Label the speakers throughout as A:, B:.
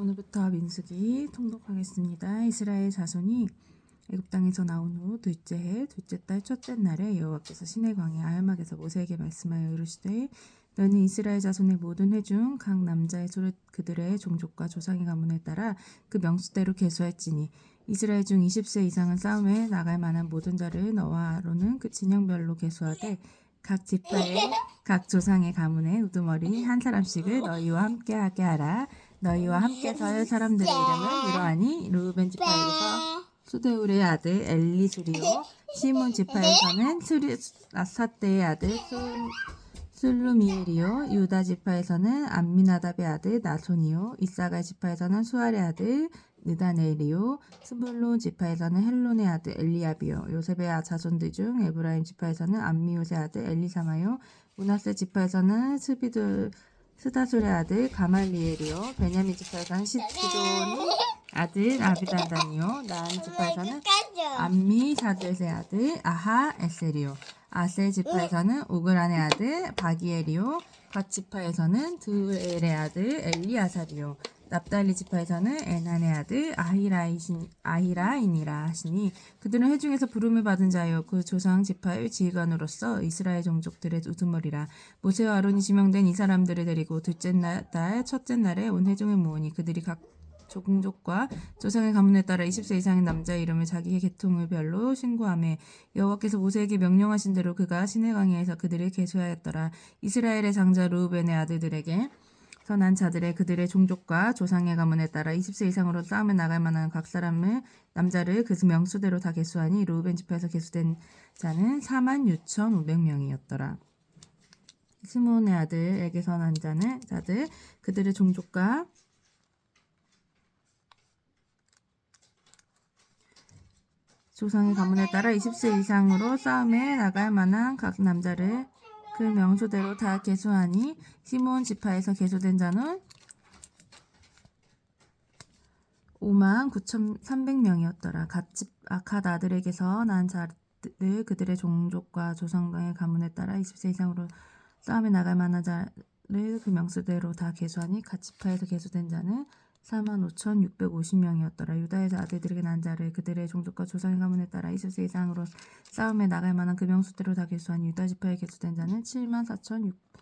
A: 오늘부터 민수기 통독하겠습니다. 이스라엘 자손이 애굽 땅에서 나온 후 둘째 해 둘째 달 첫째 날에 여호와께서 시내 광야 아할막에서 모세에게 말씀하여 이르시되 너는 이스라엘 자손의 모든 회중 각 남자의 소를 그들의 종족과 조상의 가문에 따라 그 명수대로 계수할지니 이스라엘 중 20세 이상은 싸움에 나갈 만한 모든 자를 너와 아론은 그 진영별로 계수하되 각 지파의 각 조상의 가문에 우두머리 한 사람씩을 너희와 함께하게 하라. 너희와 함께 설 사람들의 이름은 이러하니 루벤 지파에서 수데울의 아들 엘리수리오 시몬 지파에서는 수리, 아사떼의 아들 술- 술루미엘이요 유다 지파에서는 암미나답의 아들 나손이요 이사갈 지파에서는 수알의 아들 느다넬이요 스불론 지파에서는 헬론의 아들 엘리압이요 요셉의 자손들 중 에브라임 지파에서는 암미옷의 아들 엘리사마요 문하세 지파에서는 스비들 스다술의 아들 가말리엘이요. 베냐민 지파에서는 시드돈의 아들 아비단단이요. 나한 지파에서는 암미 사드의 아들 아하 에셀이요. 아셀 지파에서는 우그란의 아들 바기엘이요. 갓 지파에서는 드엘의 아들 엘리아살이요 납달리 지파에서는 에난의 아들 아히라이신, 아히라인이라 하시니 그들은 회중에서 부름을 받은 자요. 그 조상 지파의 지휘관으로서 이스라엘 종족들의 우두머리라. 모세와 아론이 지명된 이 사람들을 데리고 둘째 날, 달 첫째 날에 온 회중을 모으니 그들이 각 종족과 조상의 가문에 따라 20세 이상의 남자의 이름을 자기의 계통을 별로 신고하며 여호와께서 모세에게 명령하신 대로 그가 시내 강야에서 그들을 계수하였더라. 이스라엘의 장자 루벤의 아들들에게 선한 자들의 그들의 종족과 조상의 가문에 따라 20세 이상으로 싸움에 나갈 만한 각 사람을 남자를 그 명수대로 다 계수하니 루벤 지파에서 계수된 자는 4만 6,500명이었더라. 시몬의 아들에게 선한 자는 자들 그들의 종족과 조상의 가문에 따라 20세 이상으로 싸움에 나갈 만한 각 남자를 그 명수대로 다 계수하니 시몬 지파에서 계수된 자는 5만 9,300명이었더라. 갓집 아갓 아들에게서 난 자들 그들의 종족과 조상의 가문에 따라 20세 이상으로 싸움에 나갈 만한 자를 그 명수대로 다 계수하니 갓 지파에서 계수된 자는 45,650명이었더라. 유다에서 아들들에게 난 자를 그들의 종족과 조상의 가문에 따라 이십 세 이상으로 싸움에 나갈 만한 금형수대로 다 계수한 유다 지파에 개수된 자는 74,600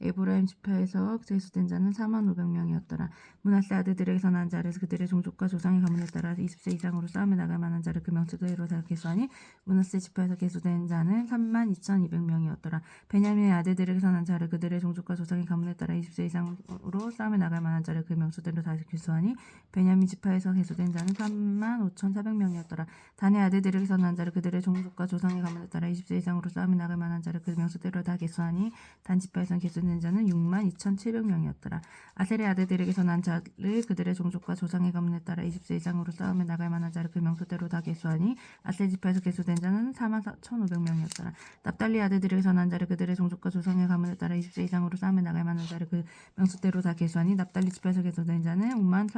A: 에브라임 지파에서 계수된 자는 4만 500명이었더라. 문하세 아들들에게서 난 자를 그들의 종족과 조상의 가문에 따라 20세 이상으로 싸움에 나갈 만한 자를 그 명수대로 다 계수하니 문하세 지파에서 계수된 자는 3만 2,200명이었더라. 베냐민의 아들들에게서 난 자를 그들의 종족과 조상의 가문에 따라 20세 이상으로 싸움에 나갈 만한 자를 그 명수대로 다 계수하니 베냐민 지파에서 계수된 자는 3만 5,400명이었더라. 단의 아들들에게서 난 자를 그들의 종족과 조상의 가문에 따라 20세 이상으로 싸움에 나갈 만한 자를 그 명수대로 다 계수하니 단 지파에서 계수된 자는 6만 2,700명이었더라. 아셀의 아들들에게서 난 자를 그들의 종족과 조상의 가문에 따라 20세 이상으로 싸움에 나갈 만한 자를 그 명수대로 다 계수하니 아셀 지파에서 계수된 자는 4만 4,500명이었더라. 납달리 아들들에게서 난 자를 그들의 종족과 조상의 가문에 따라 20세 이상으로 싸움에 나갈 만한 자를 그 명수대로 다 계수하니 납달리 지파에서 계수된 자는 5만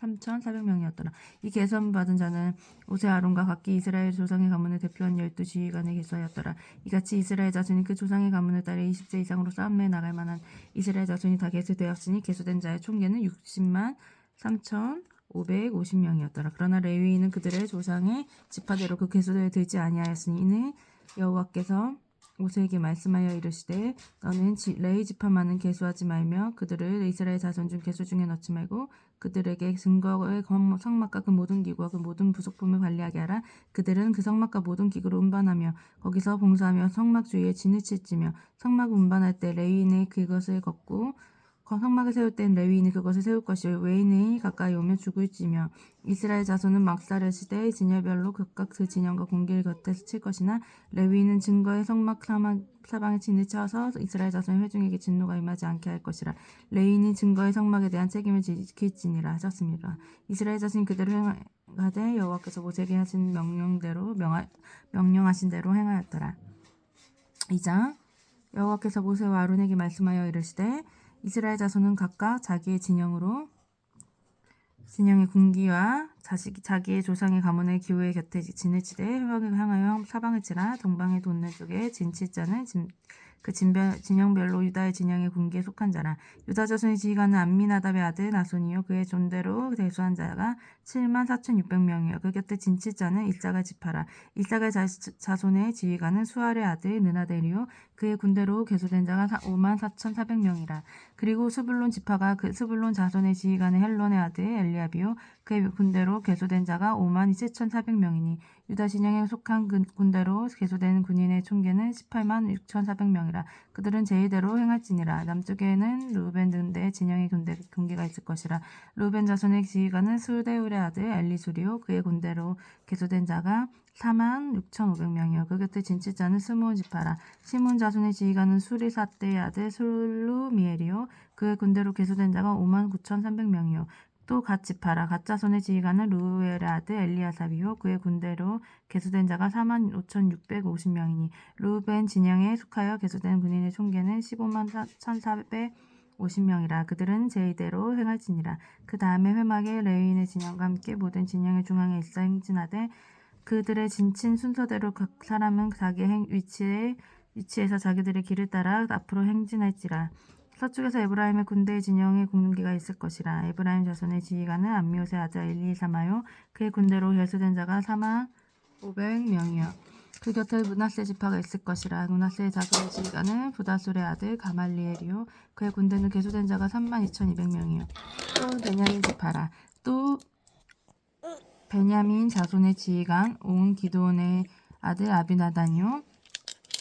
A: 3,400명이었더라. 이 계선 받은 자는 오세 아론과 각기 이스라엘 조상의 가문을 대표한 열두 지휘관에 계수하였더라. 이같이 이스라엘 자손이 그 조상의 가문에 따라 20세 이상으로 싸움에 나갈 만한 이스라엘 자손이 다 계수되었으니 계수된 자의 총계는 60만 3,550명이었더라. 그러나 레위인은 그들의 조상의 지파대로 그 계수대에 들지 아니하였으니 이는 여호와께서 모세에게 말씀하여 이르시되 너는 지- 레위 지파만은 계수하지 말며 그들을 이스라엘 자손 중 계수 중에 넣지 말고 그들에게 증거의 건- 성막과 그 모든 기구와 그 모든 부속품을 관리하게 하라. 그들은 그 성막과 모든 기구를 운반하며 거기서 봉사하며 성막 주위에 진을 칠지며 성막 운반할 때 레위인의 그것을 걷고 성막을 세울 땐 레위인이 그것을 세울 것이요 외인이 가까이 오면 죽을지며 이스라엘 자손은 막사를 시대 진열별로 각각 그 진영과 공길 곁에서 칠 것이나 레위인은 증거의 성막 사방, 사방에 진을 쳐서 이스라엘 자손의 회중에게 진노가 임하지 않게 할 것이라 레위인이 증거의 성막에 대한 책임을 지킬지니라 하셨습니다. 이스라엘 자손이 그대로 행하되 여호와께서 모세에게 하신 명령대로 명하, 명령하신 대로 행하였더라. 2장 여호와께서 모세와 아론에게 말씀하여 이르시되 이스라엘 자손은 각각 자기의 진영으로 진영의 군기와 자식, 자기의 조상의 가문의 기후의 곁에 진을 치되 회막을 향하여 사방을 치라 동방의 돋는 쪽에 진칠자는 진, 그 진별, 진영별로 유다의 진영의 군기에 속한 자라. 유다 자손의 지휘관은 암미나답의 아들 나손이요. 그의 존대로 대수한 자가 7만 4,600명이요. 그 곁에 진칠자는 일사가 지파라. 일사가 자, 자손의 지휘관은 수알의 아들 느나델이요 그의 군대로 개수된 자가 5만 4,400명이라. 그리고 스불론 지파가 그 스불론 자손의 지휘관은 헬론의 아들 엘리압이요 그의 군대로 개수된 자가 5만 7,400명이니 유다 진영에 속한 그 군대로 개수된 군인의 총계는 18만 6,400명이라 그들은 제의대로 행할지니라 남쪽에는 루벤 등대 진영의 군대 군기가 있을 것이라 루벤 자손의 지휘관은 수데울의 아들 엘리수리요 그의 군대로 개수된 자가 4만 6,500명이요. 그 곁에 진치자는 스몬 지파라. 시몬 자손의 지휘관은 수리사떼의 아들 술루미엘이요. 그의 군대로 개수된 자가 5만 9,300명이요. 또 갓지파라. 갓자손의 지휘관은 루엘의 아들 엘리아삽이요. 그의 군대로 개수된 자가 4만 5,650명이니 루벤 진영에 속하여 개수된 군인의 총계는 15만 1,400 50명이라 그들은 제의대로 행할지니라 그 다음에 회막의 레위인의 진영과 함께 모든 진영의 중앙에 있어 행진하되 그들의 진친 순서대로 각 사람은 자기 행 위치에 위치에서 자기들의 길을 따라 앞으로 행진할지라 서쪽에서 에브라임의 군대의 진영에 군기가 있을 것이라. 에브라임 자손의 지휘관은 암미옷의 아들 엘리사마요. 그의 군대로 결수된 자가 4만 500명이요. 그 곁에 문하세 지파가 있을 것이라. 문하세의 자손의 지휘관은 부다술의 아들 가말리엘이요. 그의 군대는 개수된 자가 3만 2,200명이요. 또 베냐민 지파라. 또 베냐민 자손의 지휘관 온 기도원의 아들 아비나단이요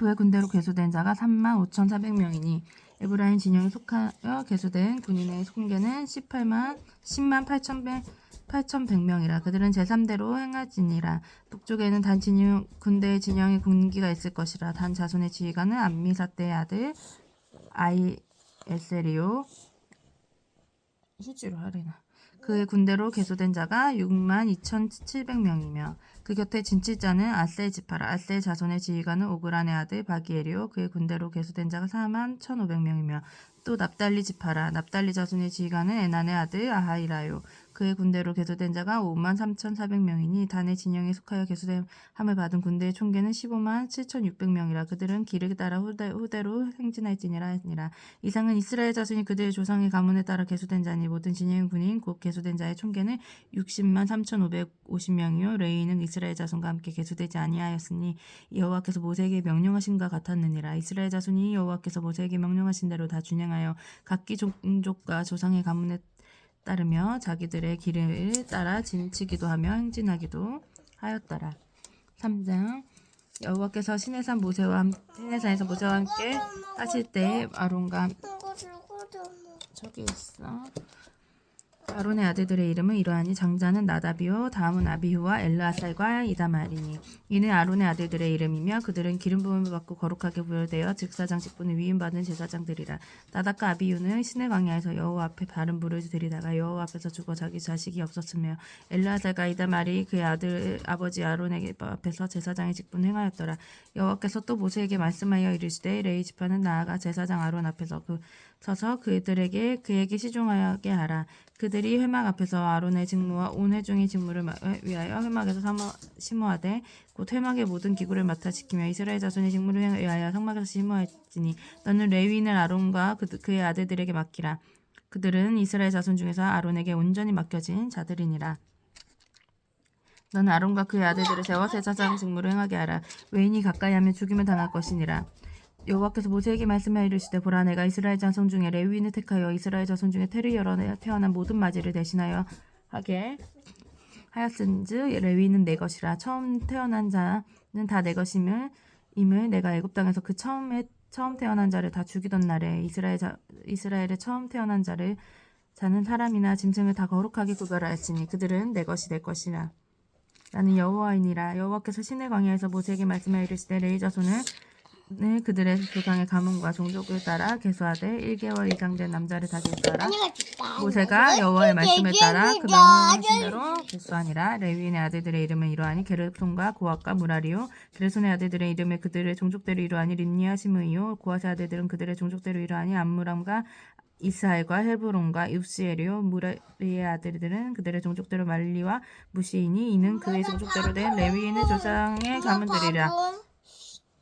A: 그의 군대로 개수된 자가 3만 5,400명이니 에브라임 진영에 속하여 개수된 군인의 총계는 18만 10만 8,100 8,100명이라. 그들은 제3대로 행할지니라. 북쪽에는 단 진영 군대의 진영의 군기가 있을 것이라. 단 자손의 지휘관은 암미사떼의 아들 아이에셀이요. 휴지로 하리나 그의 군대로 개수된 자가 6만 2,700명이며 그 곁에 진칠자는 아셀 지파라. 아셀 자손의 지휘관은 오그란의 아들 바기엘이요 그의 군대로 개수된 자가 4만 1,500명이며 또 납달리 지파라. 납달리 자손의 지휘관은 에난의 아들 아하이라요. 그의 군대로 개수된 자가 5만 3,400명이니 단의 진영에 속하여 개수됨을 받은 군대의 총계는 15만 7,600명이라 그들은 길을 따라 후대, 후대 로 행진할지니라 하니라. 이상은 이스라엘 자손이 그들의 조상의 가문에 따라 개수된 자니 모든 진영 군인 곧 개수된 자의 총계는 60만 3,550명이요. 레이는 이스라엘 자손과 함께 개수되지 아니하였으니 여호와께서 모세에게 명령하신과 같았느니라. 이스라엘 자손이 여호와께서 모세에게 명령하신 대로 다 준 행하여 각기 종족과 조상의 가문에 따르며 자기들의 길을 따라 진치기도 하며 행진하기도 하였더라. 3장 여호와께서 시내산 모세와 함- 시내산에서 모세와 함께 하실 때 아론과. 저기 있어. 아론의 아들들의 이름은 이러하니 장자는 나다비요 다음은 아비후와 엘르아살과 이다말이니. 이는 아론의 아들들의 이름이며 그들은 기름 부음을 받고 거룩하게 부여되어 즉사장 직분을 위임받은 제사장들이라. 나답과 아비후는 신의 광야에서 여호와 앞에 바른 불을 들이다가 여호와 앞에서 죽어 자기 자식이 없었으며 엘르아살과 이다말이 그의 아들 아버지 아론에게 앞에서 제사장의 직분을 행하였더라. 여호와께서 또 모세에게 말씀하여 이르시되 레이 지파는 나아가 제사장 아론 앞에서 그 서서 그들에게 그에게 시종하게 하라. 그들이 회막 앞에서 아론의 직무와 온 회중의 직무를 마- 위하여 회막에서 심어하되 곧 회막의 모든 기구를 맡아 지키며 이스라엘 자손의 직무를 위하여 성막에서 심어할지니 너는 레위인을 아론과 그, 그의 아들들에게 맡기라. 그들은 이스라엘 자손 중에서 아론에게 온전히 맡겨진 자들이니라. 너는 아론과 그의 아들들을 세워 제사장 직무를 행하게 하라. 외인이 가까이 하면 죽임을 당할 것이니라. 여호와께서 모세에게 말씀하여 이르시되 보라 내가 이스라엘 자손 중에 레위인을 택하여 이스라엘 자손 중에 테르여러 태어난 모든 맞이를 대신하여 하게 하였은즉 레위인은 내 것이라. 처음 태어난 자는 다 내 것임을 임을 내가 애굽 땅에서 그 처음에 처음 태어난 자를 다 죽이던 날에 이스라엘 자, 이스라엘의 처음 태어난 자를 자는 사람이나 짐승을 다 거룩하게 구별하였으니 그들은 내 것이 내 것이라. 나는 여호와이니라. 여호와께서 신의 광야에서 모세에게 말씀하여 이르시되 레위 자손을 을 그들의 조상의 가문과 종족을 따라 계수하되 1개월 이상 된 남자를 다 계수하라 모세가 여호와의 말씀을 따라 그 명령하신 대로 계수하니라. 레위인의 아들들의 이름은 이러하니 게르손과 고압과 무라리요. 게르손의 아들들의 이름을 그들의 종족대로 이러하니 림니아 시므이요. 고아의 아들들은 그들의 종족대로 이러하니 암무람과 이스하엘과 헬브론과 입스엘이요. 무라리의 아들들은 그들의 종족대로 말리와 무시이니 이는 그의 종족대로 된 레위인의 조상의 가문들이라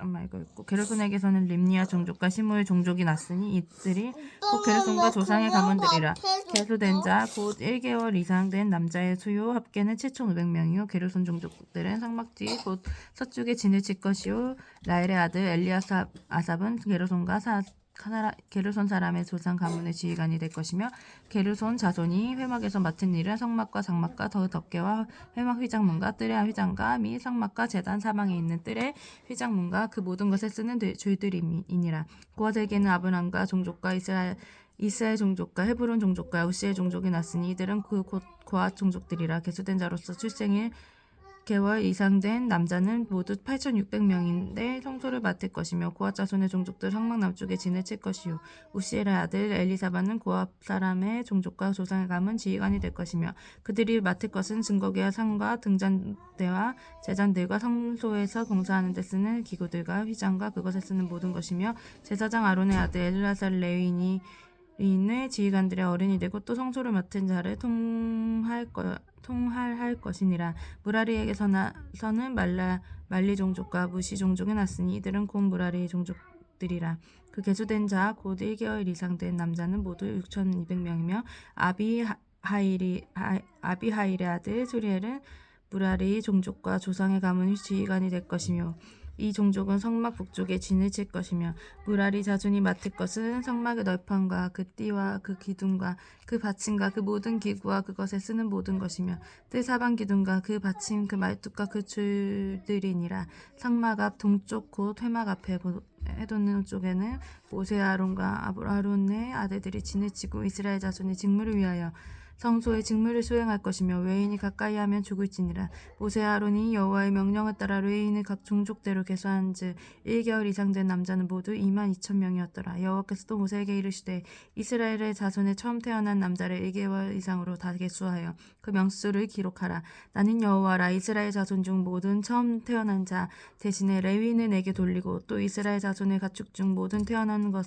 A: 엄마 이거 읽고. 게르손에게서는 림니아 종족과 시므의 종족이 났으니 이들이 곧 게르손과 조상의 가문들이라. 계수된 자 곧 1개월 이상 된 남자의 수요 합계는 7,500명이요. 게르손 종족들은 상막지 곧 서쪽에 진을 칠 것이요. 라엘의 아들 엘리아삽 아삽은 게르손과 사 카나라, 게르손 사람의 조상 가문의 지휘관이 될 것이며 게르손 자손이 회막에서 맡은 일은 성막과 장막과 더 덮개와 회막 휘장문과 뜰의 휘장과 및 성막과 재단 사방에 있는 뜰의 휘장문과 그 모든 것에 쓰는 들- 줄들이니라. 고아들에게는 아브람과 종족과 이스라엘 이스라엘 종족과 헤브론 종족과 우시의 종족이 났으니 이들은 그 곧 고아 종족들이라. 개수된 자로서 출생일 개월 이상 된 남자는 모두 8,600명인데 성소를 맡을 것이며 고압 자손의 종족들 성막 남쪽에 진을 칠 것이요. 우시엘의 아들 엘리사바는 고압 사람의 종족과 조상의 가문 지휘관이 될 것이며 그들이 맡을 것은 증거기와 상과 등잔대와 제잔들과 성소에서 봉사하는 데 쓰는 기구들과 휘장과 그것에 쓰는 모든 것이며 제사장 아론의 아들 엘라살 레위인이 인의 지휘관들의 어른이 되고 또 성소를 맡은 자를 통할 거 통할할 것이니라. 무라리에게서는 말라 말리 종족과 무시 종족이 났으니 이들은 곧 무라리 종족들이라. 그 계수된 자 곧 1개월 이상 된 남자는 모두 6,200명이며 아비하일이 하- 아비하일의 아들 수리엘은 무라리 종족과 조상의 가문 지휘관이 될 것이며 이 종족은 성막 북쪽에 진을 칠 것이며 무라리 자손이 맡을 것은 성막의 널판과 그 띠와 그 기둥과 그 받침과 그 모든 기구와 그것에 쓰는 모든 것이며 뜰 사방 기둥과 그 받침 그 말뚝과 그 줄들이니라. 성막 앞 동쪽 곧 회막 앞에 보- 해돋는 쪽에는 모세 아론과 아론의 아들들이 진을 치고 이스라엘 자손의 직무를 위하여 성소의 직무를 수행할 것이며 외인이 가까이 하면 죽을지니라. 모세 아론이 여호와의 명령을 따라 레인을 각 종족대로 계수한즉 1개월 이상 된 남자는 모두 2만 2천 명이었더라. 여호와께서 또 모세에게 이르시되 이스라엘의 자손에 처음 태어난 남자를 1개월 이상으로 다 계수하여 그 명수를 기록하라. 나는 여호와라. 이스라엘 자손 중 모든 처음 태어난 자 대신에 레위인을 내게 돌리고 또 이스라엘 자손의 가축 중 모든 태어난 것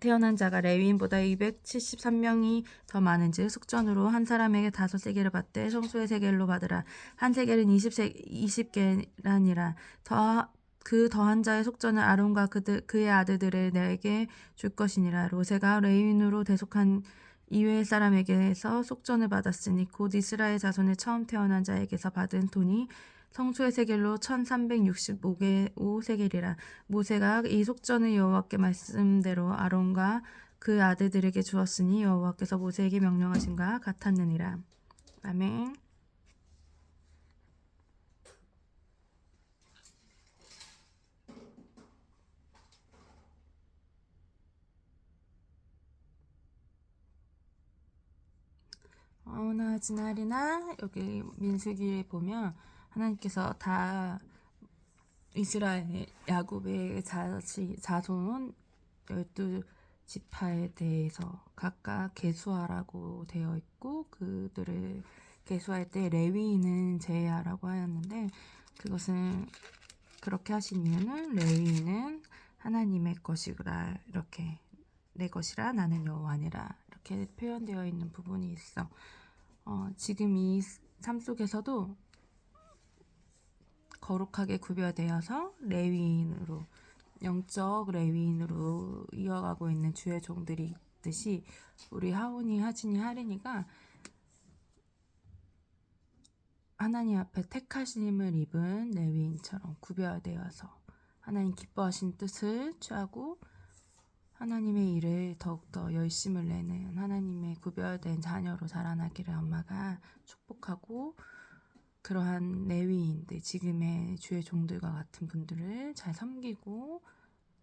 A: 태어난 자가 레위인보다 273명이 더 많은즉 숙전으로 한 사람에게 다섯 세겔을 받되 성소의 세겔로 받으라. 한 세겔은 20세, 20개라니라. 더 그 더한 자의 속전을 아론과 그들, 그의 아들들을 내게 줄 것이니라. 로세가 레위인으로 대속한 이외의 사람에게서 속전을 받았으니 곧 이스라엘 자손의 처음 태어난 자에게서 받은 돈이 성소의 세겔로 1365개 5세겔이라 모세가 이 속전을 여호와께 말씀대로 아론과 그 아들들에게 주었으니 여호와께서 모세에게 명령하신가 같았느니라. 아멘. 어나 지날이나 여기 민수기에 보면 하나님께서 다 이스라엘 야곱의 자식 자손 열두 지파에 대해서 각각 계수하라고 되어 있고 그들을 계수할 때 레위인은 제하라고 하였는데 그것은 그렇게 하신 이유는 레위인은 하나님의 것이라 이렇게 내 것이라 나는 여호와니라 이렇게 표현되어 있는 부분이 있어. 어, 지금 이 삶 속에서도 거룩하게 구별되어서 레위인으로 영적 레위인으로 이어가고 있는 주의 종들이 있듯이 우리 하온이, 하진이, 하린이가 하나님 앞에 택하심을 입은 레위인처럼 구별되어서 하나님 기뻐하신 뜻을 취하고 하나님의 일을 더욱더 열심을 내는 하나님의 구별된 자녀로 자라나기를 엄마가 축복하고 그러한 레위인들 지금의 주의 종들과 같은 분들을 잘 섬기고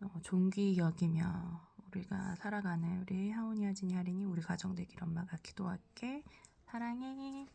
A: 어, 존귀 여기며 우리가 살아가는 우리 하오니 하진이 하린이 우리 가정 되길 엄마가 기도할게. 사랑해